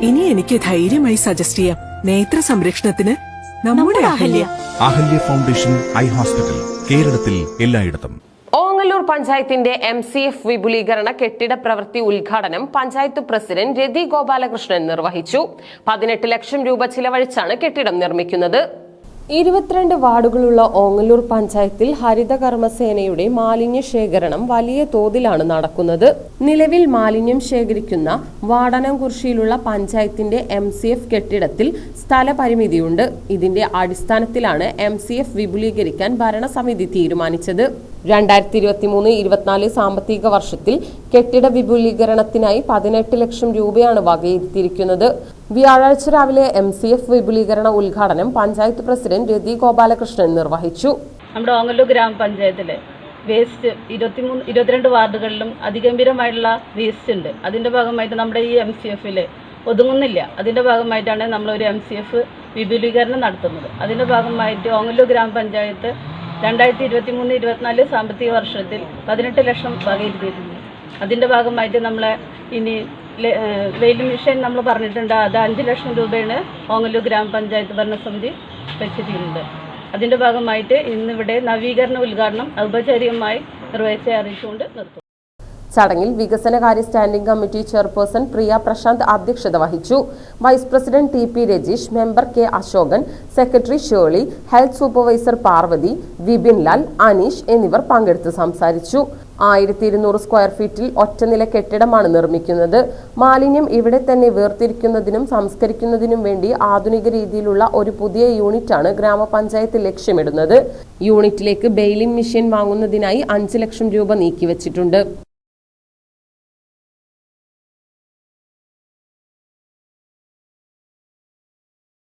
ഇനി എനിക്ക് ധൈര്യമായി സജസ്റ്റ് ചെയ്യാം. നേത്ര സംരക്ഷണത്തിന് നമ്മുടെ Ahalya. Ahalya foundation eye hospital കേരളത്തിൽ എല്ലായിടത്തും. ഓങ്ങല്ലൂർ പഞ്ചായത്തിന്റെ എം സി എഫ് വിപുലീകരണ കെട്ടിട പ്രവൃത്തി ഉദ്ഘാടനം പഞ്ചായത്ത് പ്രസിഡന്റ് രതി ഗോപാലകൃഷ്ണൻ നിർവഹിച്ചു. പതിനെട്ട് ലക്ഷം രൂപ ചിലവഴിച്ചാണ് കെട്ടിടം നിർമ്മിക്കുന്നത്. ഇരുപത്തിരണ്ട് വാർഡുകളുള്ള ഓങ്ങല്ലൂർ പഞ്ചായത്തിൽ ഹരിതകർമ്മസേനയുടെ മാലിന്യ ശേഖരണം വലിയ തോതിലാണ് നടക്കുന്നത്. നിലവിൽ മാലിന്യം ശേഖരിക്കുന്ന വാടനംകുർശിയിലുള്ള പഞ്ചായത്തിന്റെ എം സി എഫ് കെട്ടിടത്തിൽ സ്ഥലപരിമിതിയുണ്ട്. ഇതിന്റെ അടിസ്ഥാനത്തിലാണ് എം സി എഫ് വിപുലീകരിക്കാൻ ഭരണസമിതി തീരുമാനിച്ചത്. രണ്ടായിരത്തി ഇരുപത്തി മൂന്ന് ഇരുപത്തിനാല് സാമ്പത്തിക വർഷത്തിൽ കെട്ടിട വിപുലീകരണത്തിനായി പതിനെട്ട് ലക്ഷം രൂപയാണ് വകയിരുത്തിയിരിക്കുന്നത്. വ്യാഴാഴ്ച രാവിലെ എം സി എഫ് വിപുലീകരണ ഉദ്ഘാടനം പഞ്ചായത്ത് പ്രസിഡന്റ് രതി ഗോപാലകൃഷ്ണൻ നിർവഹിച്ചു. നമ്മുടെ ഓങ്ങല്ലൂർ ഗ്രാമപഞ്ചായത്തിലെ വേസ്റ്റ് ഇരുപത്തിമൂന്ന് ഇരുപത്തിരണ്ട് വാർഡുകളിലും അതിഗംഭീരമായിട്ടുള്ള വേസ്റ്റ് ഉണ്ട്. അതിന്റെ ഭാഗമായിട്ട് നമ്മുടെ ഈ എം സി എഫിൽ ഒതുങ്ങുന്നില്ല. അതിന്റെ ഭാഗമായിട്ടാണ് നമ്മളൊരു എം സി എഫ് വിപുലീകരണം നടത്തുന്നത്. അതിന്റെ ഭാഗമായിട്ട് ഓങ്ങല്ലൂർ ഗ്രാമപഞ്ചായത്ത് രണ്ടായിരത്തി ഇരുപത്തി മൂന്ന് ഇരുപത്തിനാല് സാമ്പത്തിക വർഷത്തിൽ പതിനെട്ട് ലക്ഷം വകയിരുത്തിയിട്ടുണ്ട്. അതിന്റെ ഭാഗമായിട്ട് നമ്മളെ ഇനി വെയിൽ മിഷൻ നമ്മൾ പറഞ്ഞിട്ടുണ്ട് അത് അഞ്ച് ലക്ഷം രൂപയാണ് ഓങ്ങല്ലൂർ ഗ്രാമപഞ്ചായത്ത് ഭരണസമിതി വെച്ചിട്ടുണ്ട് അതിന്റെ ഭാഗമായിട്ട് ഇന്നിവിടെ നവീകരണ ഉദ്ഘാടനം ഔപചാരികമായി നിർവഹിച്ച അറിയിച്ചുകൊണ്ട് നിർത്തും ചടങ്ങിൽ വികസനകാര്യ standing committee chairperson Priya Prashanth അധ്യക്ഷത വഹിച്ചു. Vice president T P Rajeesh member K Ashokan secretary Sheli health supervisor Parvathy Vipin Lal Aneesh എന്നിവർ പങ്കെടുത്ത് സംസാരിച്ചു. ആയിരത്തി ഇരുന്നൂറ് സ്ക്വയർ ഫീറ്റിൽ ഒറ്റനില കെട്ടിടമാണ് നിർമ്മിക്കുന്നത്. മാലിന്യം ഇവിടെ തന്നെ വേർതിരിക്കുന്നതിനും സംസ്കരിക്കുന്നതിനും വേണ്ടി ആധുനിക രീതിയിലുള്ള ഒരു പുതിയ യൂണിറ്റാണ് ഗ്രാമപഞ്ചായത്ത് ലക്ഷ്യമിടുന്നത്. യൂണിറ്റിലേക്ക് ബെയിലിംഗ് മെഷീൻ വാങ്ങുന്നതിനായി അഞ്ച് ലക്ഷം രൂപ നീക്കിവച്ചിട്ടുണ്ട്.